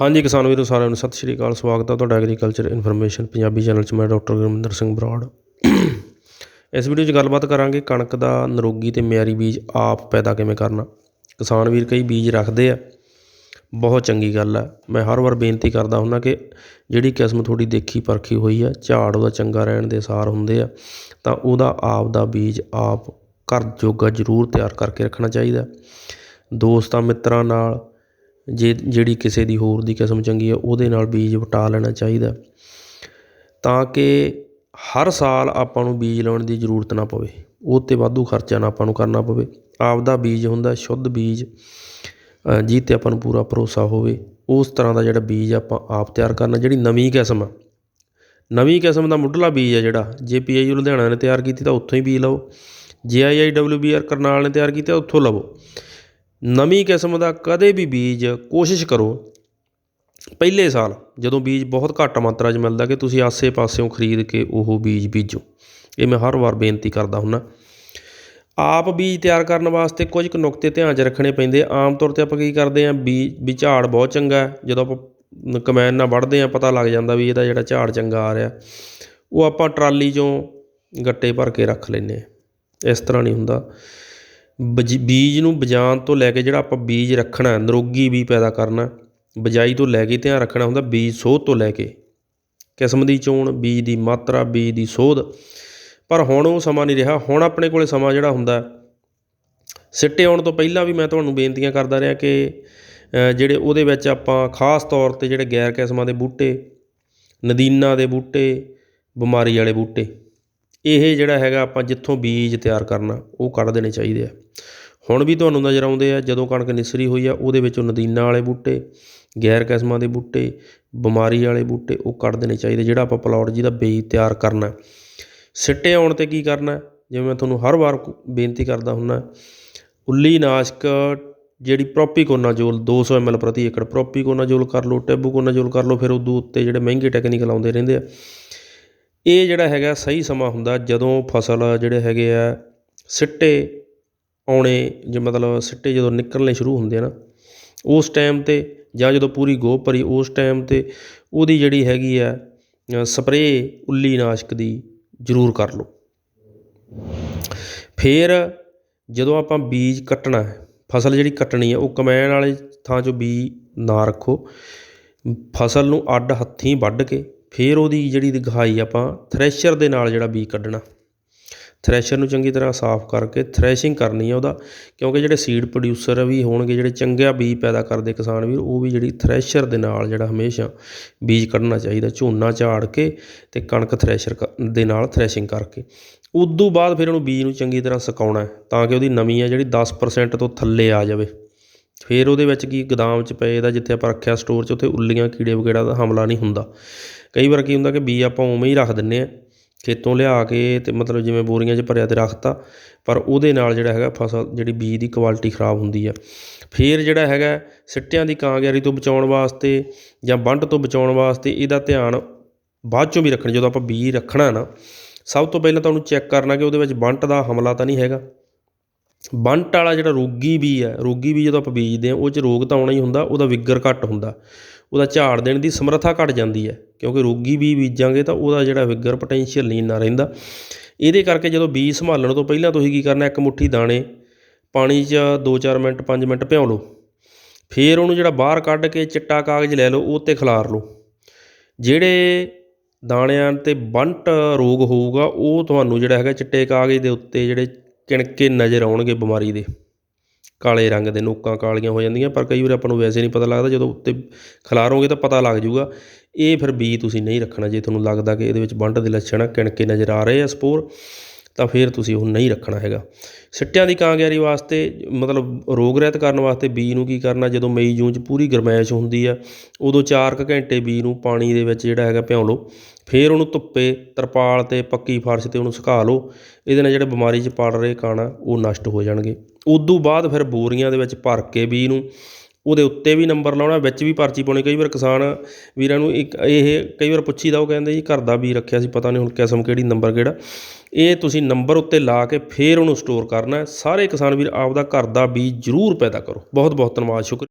ਹਾਂਜੀ ਕਿਸਾਨ ਵੀਰੋ, ਸਾਰਿਆਂ ਨੂੰ ਸਤਿ ਸ਼੍ਰੀ ਅਕਾਲ। ਸਵਾਗਤ ਹੈ ਤੁਹਾਡਾ ਐਗਰੀਕਲਚਰ ਇਨਫੋਰਮੇਸ਼ਨ ਪੰਜਾਬੀ ਚੈਨਲ 'ਚ। ਮੈਂ ਡਾਕਟਰ ਗੁਰਮਿੰਦਰ ਸਿੰਘ ਬਰਾੜ। ਇਸ ਵੀਡੀਓ 'ਚ ਗੱਲਬਾਤ ਕਰਾਂਗੇ ਕਣਕ ਦਾ ਨਰੋਗੀ ਤੇ ਮਿਆਰੀ ਬੀਜ ਆਪ ਪੈਦਾ ਕਿਵੇਂ ਕਰਨਾ। ਕਿਸਾਨ ਵੀਰ ਕਈ ਬੀਜ ਰੱਖਦੇ ਆ। ਬਹੁਤ ਚੰਗੀ ਗੱਲ ਹੈ ਮੈਂ ਹਰ ਵਾਰ ਬੇਨਤੀ ਕਰਦਾ ਹੁੰਦਾ ਕਿ ਜਿਹੜੀ ਕਿਸਮ ਤੁਹਾਡੀ ਦੇਖੀ ਪਰਖੀ ਹੋਈ ਆ, ਝਾੜ ਉਹਦਾ ਚੰਗਾ ਰਹਿਣ ਦੇ ਸਾਰ ਹੁੰਦੇ ਆ, ਤਾਂ ਉਹਦਾ ਆਪ ਦਾ ਬੀਜ ਆਪ ਘਰ ਜੋਗਾ ਜ਼ਰੂਰ ਤਿਆਰ ਕਰਕੇ ਰੱਖਣਾ ਚਾਹੀਦਾ। ਦੋਸਤਾਂ ਮਿੱਤਰਾਂ ਨਾਲ ਜੇ ਜਿਹੜੀ ਕਿਸੇ ਦੀ ਹੋਰ ਦੀ ਕਿਸਮ ਚੰਗੀ ਹੈ ਉਹਦੇ ਨਾਲ ਬੀਜ ਵਟਾ ਲੈਣਾ ਚਾਹੀਦਾ ਤਾਂ ਕਿ ਹਰ ਸਾਲ ਆਪਾਂ ਨੂੰ ਬੀਜ ਲਾਉਣ ਦੀ ਜ਼ਰੂਰਤ ਨਾ ਪਵੇ ਉਹ 'ਤੇ ਵਾਧੂ ਖਰਚਾ ਨਾ ਆਪਾਂ ਨੂੰ ਕਰਨਾ ਪਵੇ। ਆਪਦਾ ਬੀਜ ਹੁੰਦਾ ਸ਼ੁੱਧ ਬੀਜ ਅ, ਜਿਹਦੇ 'ਤੇ ਆਪਾਂ ਨੂੰ ਪੂਰਾ ਭਰੋਸਾ ਹੋਵੇ ਉਸ ਤਰ੍ਹਾਂ ਦਾ ਜਿਹੜਾ ਬੀਜ ਆਪਾਂ ਆਪ ਤਿਆਰ ਕਰਨਾ ਜਿਹੜੀ ਨਵੀਂ ਕਿਸਮ ਆ। ਨਵੀਂ ਕਿਸਮ ਦਾ ਮੁੱਢਲਾ ਬੀਜ ਆ ਜਿਹੜਾ ਜੇ ਪੀਆਈਯੂ ਲੁਧਿਆਣਾ ਨੇ ਤਿਆਰ ਕੀਤੀ ਤਾਂ ਉੱਥੋਂ ਹੀ ਬੀਜ ਲਓ। ਜੇ ਆਈ ਡਬਲਯੂਬੀਆਰ ਕਰਨਾਲ ਨੇ ਤਿਆਰ ਕੀਤਾ ਉੱਥੋਂ ਲਵੋ। ਨਵੀਂ ਕਿਸਮ ਦਾ ਕਦੇ ਵੀ ਬੀਜ ਕੋਸ਼ਿਸ਼ ਕਰੋ। ਪਹਿਲੇ ਸਾਲ ਜਦੋਂ ਬੀਜ ਬਹੁਤ ਘੱਟ ਮਾਤਰਾ 'ਚ ਮਿਲਦਾ ਕਿ ਤੁਸੀਂ ਆਸੇ-ਪਾਸਿਓਂ ਖਰੀਦ ਕੇ ਉਹ ਬੀਜ ਬੀਜੋ। ਇਹ ਮੈਂ ਹਰ ਵਾਰ ਬੇਨਤੀ ਕਰਦਾ ਹੁੰਨਾ ਆਪ ਬੀਜ ਤਿਆਰ ਕਰਨ ਵਾਸਤੇ ਕੁਝ ਕੁ ਨੁਕਤੇ ਧਿਆਨ 'ਚ ਰੱਖਣੇ ਪੈਂਦੇ ਆਮ ਤੌਰ ਤੇ ਆਪਾਂ ਕੀ ਕਰਦੇ ਆ ਬੀਜ ਵੀ ਝਾੜ ਬਹੁਤ ਚੰਗਾ ਜਦੋਂ ਆਪਾਂ ਕਮੈਨ ਨਾਲ ਵੱਢਦੇ ਆ, ਪਤਾ ਲੱਗ ਜਾਂਦਾ ਵੀ ਇਹਦਾ ਜਿਹੜਾ ਝਾੜ ਚੰਗਾ ਆ ਰਿਹਾ। ਉਹ ਆਪਾਂ ਟਰਾਲੀ 'ਚੋਂ ਗੱਟੇ ਭਰ ਕੇ ਰੱਖ ਲੈਂਦੇ ਇਸ ਤਰ੍ਹਾਂ ਨਹੀਂ ਹੁੰਦਾ। ਬਜ, ਬੀਜ ਨੂੰ ਬਜਾਉਣ ਤੋਂ ਲੈ ਕੇ ਜਿਹੜਾ ਆਪਾਂ ਬੀਜ ਰੱਖਣਾ, ਨਿਰੋਗੀ ਬੀਜ ਪੈਦਾ ਕਰਨਾ, ਬਿਜਾਈ ਤੋਂ ਲੈ ਕੇ ਧਿਆਨ ਰੱਖਣਾ ਹੁੰਦਾ ਬੀਜ ਸੋਧ ਤੋਂ ਲੈ ਕੇ। ਕਿਸਮ ਦੀ ਚੋਣ, ਬੀਜ ਦੀ ਮਾਤਰਾ, ਬੀਜ ਦੀ ਸੋਧ। ਪਰ ਹੁਣ ਉਹ ਸਮਾਂ ਨਹੀਂ ਰਿਹਾ, ਹੁਣ ਆਪਣੇ ਕੋਲੇ ਸਮਾਂ ਜਿਹੜਾ ਹੁੰਦਾ, ਸਿੱਟੇ ਆਉਣ ਤੋਂ ਪਹਿਲਾਂ ਵੀ ਮੈਂ ਤੁਹਾਨੂੰ ਬੇਨਤੀਆਂ ਕਰਦਾ ਰਿਹਾ ਕਿ ਜਿਹੜੇ ਉਹਦੇ ਵਿੱਚ ਆਪਾਂ ਖਾਸ ਤੌਰ ਤੇ ਜਿਹੜੇ ਗੈਰ ਕਿਸਮਾਂ ਦੇ ਬੂਟੇ, ਨਦੀਨਾ ਦੇ ਬੂਟੇ, ਬਿਮਾਰੀ ਵਾਲੇ ਬੂਟੇ ਇਹ ਜਿਹੜਾ ਹੈਗਾ ਆਪਾਂ ਜਿੱਥੋਂ ਬੀਜ ਤਿਆਰ ਕਰਨਾ, ਉਹ ਕੱਢ ਦੇਣੇ ਚਾਹੀਦੇ ਆ। ਹੁਣ ਵੀ ਤੁਹਾਨੂੰ ਨਜ਼ਰ ਆਉਂਦੇ ਆ, ਜਦੋਂ ਕਣਕ ਨਿਸਰੀ ਹੋਈ ਆ, ਉਹਦੇ ਵਿੱਚੋਂ ਨਦੀਨਾਂ ਵਾਲੇ ਬੂਟੇ, ਗੈਰ ਕਿਸਮਾਂ ਦੇ ਬੂਟੇ, ਬਿਮਾਰੀ ਵਾਲੇ ਬੂਟੇ, ਉਹ ਕੱਢ ਦੇਣੇ ਚਾਹੀਦੇ, ਜਿਹੜਾ ਆਪਾਂ ਪਲਾਟ ਜਿਹਦਾ ਬੀਜ ਤਿਆਰ ਕਰਨਾ। ਸਿੱਟੇ ਆਉਣ ਤੇ ਕੀ ਕਰਨਾ, ਜਿਵੇਂ ਮੈਂ ਤੁਹਾਨੂੰ ਹਰ ਵਾਰ ਬੇਨਤੀ ਕਰਦਾ ਹੁੰਨਾ, ਉੱਲੀ ਨਾਸ਼ਕ ਜਿਹੜੀ ਪ੍ਰੋਪੀਕੋਨਾਜੋਲ 200 ml ਪ੍ਰਤੀ ਏਕੜ ਪ੍ਰੋਪੀਕੋਨਾਜੋਲ ਕਰ ਲਓ ਟੈਬੂਕੋਨਾਜੋਲ ਕਰ ਲਓ, ਫਿਰ ਉਦੋਂ ਉੱਤੇ ਜਿਹੜੇ ਮਹਿੰਗੇ ਟੈਕਨੀਕਲ ਆਉਂਦੇ ਰਹਿੰਦੇ ਆ। ਇਹ ਜਿਹੜਾ ਹੈਗਾ ਸਹੀ ਸਮਾਂ ਹੁੰਦਾ ਜਦੋਂ ਫਸਲ ਜਿਹੜੇ ਹੈਗੇ ਆ ਸਿੱਟੇ ਆਉਣੇ ਜੇ ਮਤਲਬ ਸਿੱਟੇ ਜਦੋਂ ਨਿਕਲਣੇ ਸ਼ੁਰੂ ਹੁੰਦੇ ਆ ਨਾ, ਉਸ ਟਾਈਮ ਤੇ ਜਾਂ ਜਦੋਂ ਪੂਰੀ ਗੋਹ ਭਰੀ ਉਸ ਟਾਈਮ ਤੇ ਉਹਦੀ ਜਿਹੜੀ ਹੈਗੀ ਆ ਸਪਰੇਅ ਉੱਲੀ ਨਾਸ਼ਕ ਦੀ ਜ਼ਰੂਰ ਕਰ ਲਓ। ਫਿਰ ਜਦੋਂ ਆਪਾਂ ਬੀਜ ਕੱਟਣਾ ਹੈ, ਫਸਲ ਜਿਹੜੀ ਕੱਟਣੀ ਹੈ, ਉਹ ਕਮੈਨ ਵਾਲੇ ਥਾਂ 'ਚੋਂ ਬੀਜ ਨਾ ਰੱਖੋ, ਫਸਲ ਨੂੰ ਅੱਡ ਹੱਥੀਂ ਵੱਢ ਕੇ ਫਿਰ ਉਹਦੀ ਜਿਹੜੀ ਦਿਖਾਈ ਆਪਾਂ ਥ੍ਰੈਸ਼ਰ ਦੇ ਨਾਲ ਜਿਹੜਾ ਬੀਜ ਕੱਢਣਾ। ਥ੍ਰੈਸ਼ਰ ਨੂੰ ਚੰਗੀ ਤਰ੍ਹਾਂ ਸਾਫ਼ ਕਰਕੇ ਥ੍ਰੈਸ਼ਿੰਗ ਕਰਨੀ ਹੈ ਉਹਦਾ, ਕਿਉਂਕਿ ਜਿਹੜੇ ਸੀਡ ਪ੍ਰੋਡਿਊਸਰ ਵੀ ਹੋਣਗੇ, ਜਿਹੜੇ ਚੰਗਾ ਬੀਜ ਪੈਦਾ ਕਰਦੇ ਕਿਸਾਨ ਵੀਰ, ਉਹ ਵੀ ਜਿਹੜੀ ਥ੍ਰੈਸ਼ਰ ਦੇ ਨਾਲ ਜਿਹੜਾ ਹਮੇਸ਼ਾ ਬੀਜ ਕੱਢਣਾ ਚਾਹੀਦਾ, ਝੋਨਾ ਝਾੜ ਕੇ ਤੇ ਕਣਕ ਥ੍ਰੈਸ਼ਰ ਕ- ਦੇ ਨਾਲ ਥ੍ਰੈਸ਼ਿੰਗ ਕਰਕੇ। ਉਦੋਂ ਬਾਅਦ ਫਿਰ ਉਹਨੂੰ ਬੀਜ ਨੂੰ ਚੰਗੀ ਤਰ੍ਹਾਂ ਸੁਕਾਉਣਾ ਤਾਂ ਕਿ ਉਹਦੀ ਨਮੀ ਆ ਜਿਹੜੀ 10% ਤੋਂ ਥੱਲੇ ਆ ਜਾਵੇ। ਫਿਰ ਉਹਦੇ ਵਿੱਚ ਕੀ ਗੋਦਾਮ 'ਚ ਪਏ ਦਾ, ਜਿੱਥੇ ਆਪਾਂ ਰੱਖਿਆ ਸਟੋਰ 'ਚ, ਉੱਥੇ ਉੱਲੀਆਂ, ਕੀੜੇ ਵਗੈਰਾ ਦਾ ਹਮਲਾ ਨਹੀਂ ਹੁੰਦਾ। ਕਈ ਵਾਰ ਕੀ ਹੁੰਦਾ ਕਿ ਬੀਜ ਆਪਾਂ ਉਵੇਂ ਹੀ ਰੱਖ ਦਿੰਦੇ ਹਾਂ ਖੇਤੋਂ ਲਿਆ ਕੇ ਅਤੇ ਮਤਲਬ ਜਿਵੇਂ ਬੋਰੀਆਂ 'ਚ ਭਰਿਆ ਤੇ ਰੱਖਤਾ, ਪਰ ਉਹਦੇ ਨਾਲ ਜਿਹੜਾ ਹੈਗਾ ਫਸਲ, ਜਿਹੜੀ ਬੀਜ ਦੀ ਕੁਆਲਿਟੀ ਖਰਾਬ ਹੁੰਦੀ ਆ। ਫਿਰ ਜਿਹੜਾ ਹੈਗਾ ਸਿੱਟਿਆਂ ਦੀ ਕਾਂਗਿਆਰੀ ਤੋਂ ਬਚਾਉਣ ਵਾਸਤੇ ਜਾਂ ਵੰਡ ਤੋਂ ਬਚਾਉਣ ਵਾਸਤੇ ਇਹਦਾ ਧਿਆਨ ਬਾਅਦ ਚੋਂ ਵੀ ਰੱਖਣਾ, ਜਦੋਂ ਆਪਾਂ ਬੀਜ ਰੱਖਣਾ ਨਾ, ਸਭ ਤੋਂ ਪਹਿਲਾਂ ਤਾਂ ਉਹਨੂੰ ਚੈੱਕ ਕਰਨਾ ਕਿ ਉਹਦੇ ਵਿੱਚ ਵੰਟ ਦਾ ਹਮਲਾ ਤਾਂ ਨਹੀਂ ਹੈਗਾ। ਬੰਟ ਵਾਲਾ ਜਿਹੜਾ ਰੋਗੀ ਬੀ ਹੈ, ਰੋਗੀ ਬੀ ਜਦੋਂ ਆਪਾਂ ਬੀਜਦੇ ਹਾਂ, ਉਹ 'ਚ ਰੋਗ ਤਾਂ ਆਉਣਾ ਹੀ ਹੁੰਦਾ, ਉਹਦਾ ਵਿਗਰ ਘੱਟ ਹੁੰਦਾ। ਉਹਦਾ ਝਾੜ ਦੇਣ ਦੀ ਸਮਰੱਥਾ ਘੱਟ ਜਾਂਦੀ ਹੈ, ਕਿਉਂਕਿ ਰੋਗੀ ਬੀ ਬੀਜਾਂਗੇ ਤਾਂ ਉਹਦਾ ਜਿਹੜਾ ਵਿਗਰ ਪੋਟੈਂਸ਼ੀਅਲ ਨਹੀਂ ਇੰਨਾ ਰਹਿੰਦਾ। ਇਹਦੇ ਕਰਕੇ ਜਦੋਂ ਬੀਜ ਸੰਭਾਲਣ ਤੋਂ ਪਹਿਲਾਂ ਤੁਸੀਂ ਕੀ ਕਰਨਾ, ਇੱਕ ਮੁੱਠੀ ਦਾਣੇ, ਪਾਣੀ 'ਚ 2-4 ਮਿੰਟ 5 ਮਿੰਟ ਭਿਉਂ ਲਓ। ਫਿਰ ਉਹਨੂੰ ਜਿਹੜਾ ਬਾਹਰ ਕੱਢ ਕੇ ਚਿੱਟਾ ਕਾਗਜ਼ ਲੈ ਲਓ, ਉਹ 'ਤੇ ਖਿਲਾਰ ਲਓ। ਜਿਹੜੇ ਦਾਣਿਆਂ ਤੇ ਬੰਟ ਰੋਗ ਹੋਊਗਾ, ਉਹ ਤੁਹਾਨੂੰ ਜਿਹੜਾ ਹੈਗਾ ਚਿੱਟੇ ਕਾਗਜ਼ ਦੇ ਉੱਤੇ, ਜਿਹੜੇ ਕਿਣਕੇ ਨਜ਼ਰ ਆਉਣਗੇ ਬਿਮਾਰੀ ਦੇ। ਕਾਲੇ ਰੰਗ ਦੇ ਨੋਕਾਂ ਕਾਲੀਆਂ ਹੋ ਜਾਂਦੀਆਂ, ਪਰ ਕਈ ਵਾਰ ਆਪਾਂ ਨੂੰ ਵੈਸੇ ਨਹੀਂ ਪਤਾ ਲੱਗਦਾ, ਜਦੋਂ ਉੱਤੇ ਖਿਲਾਰੋਗੇ ਤਾਂ ਪਤਾ ਲੱਗ ਜਾਊਗਾ। ਇਹ ਫਿਰ ਬੀ ਤੁਸੀਂ ਨਹੀਂ ਰੱਖਣਾ, ਜੇ ਤੁਹਾਨੂੰ ਲੱਗਦਾ ਕਿ ਇਹਦੇ ਵਿੱਚ ਵੰਡ ਦੇ ਲੱਛਣ ਆ, ਕਿਣਕੇ ਨਜ਼ਰ ਆ ਰਹੇ ਆ ਸਪੋਰ। ਤਾਂ ਫਿਰ ਤੁਸੀਂ ਉਹ ਨਹੀਂ ਰੱਖਣਾ ਹੈਗਾ। ਸਿੱਟਿਆਂ ਦੀ ਕਾਂਗਿਆਰੀ ਵਾਸਤੇ, ਮਤਲਬ ਰੋਗ ਰਹਿਤ ਕਰਨ ਵਾਸਤੇ ਬੀ ਨੂੰ ਕੀ ਕਰਨਾ, ਜਦੋਂ ਮਈ, ਜੂਨ 'ਚ ਪੂਰੀ ਗਰਮੈਸ਼ ਹੁੰਦੀ ਆ, ਉਦੋਂ 4 ਕੁ ਘੰਟੇ ਬੀ ਨੂੰ ਪਾਣੀ ਦੇ ਵਿੱਚ ਜਿਹੜਾ ਹੈਗਾ ਭਿਉਂ ਲਓ, ਫਿਰ ਉਹਨੂੰ ਧੁੱਪੇ, ਤਰਪਾਲ ਤੇ ਪੱਕੀ ਫਰਸ਼ ਤੇ ਉਹਨੂੰ ਸੁਕਾ ਲਓ, ਇਹਦੇ ਨਾਲ ਜਿਹੜੇ ਬਿਮਾਰੀ 'ਚ ਪੜ ਰਹੇ ਕਾਣਾ ਉਹ ਨਸ਼ਟ ਹੋ ਜਾਣਗੇ। ਉਦੋਂ ਬਾਅਦ ਫਿਰ ਬੋਰੀਆਂ ਦੇ ਵਿੱਚ ਭਰ ਕੇ ਬੀ ਨੂੰ ਉਹਦੇ ਉੱਤੇ ਵੀ ਨੰਬਰ ਲਾਉਣਾ, ਵਿੱਚ ਵੀ ਪਰਚੀ ਪਾਉਣੀ। ਕਈ ਵਾਰ ਕਿਸਾਨ ਵੀਰਾਂ ਨੂੰ ਇੱਕ ਇਹ ਕਈ ਵਾਰ ਪੁੱਛੀਦਾ, ਉਹ ਕਹਿੰਦੇ ਜੀ ਘਰ ਦਾ ਬੀਜ ਰੱਖਿਆ ਸੀ, ਪਤਾ ਨਹੀਂ ਹੁਣ ਕਿਸਮ ਕਿਹੜੀ, ਨੰਬਰ ਕਿਹੜਾ। ਇਹ ਤੁਸੀਂ ਨੰਬਰ ਉੱਤੇ ਲਾ ਕੇ ਫਿਰ ਉਹਨੂੰ ਸਟੋਰ ਕਰਨਾ। ਸਾਰੇ ਕਿਸਾਨ ਵੀਰ ਆਪਦਾ ਘਰ ਦਾ ਬੀਜ ਜ਼ਰੂਰ ਪੈਦਾ ਕਰੋ। ਬਹੁਤ ਬਹੁਤ ਧੰਨਵਾਦ ਸ਼ੁਕਰ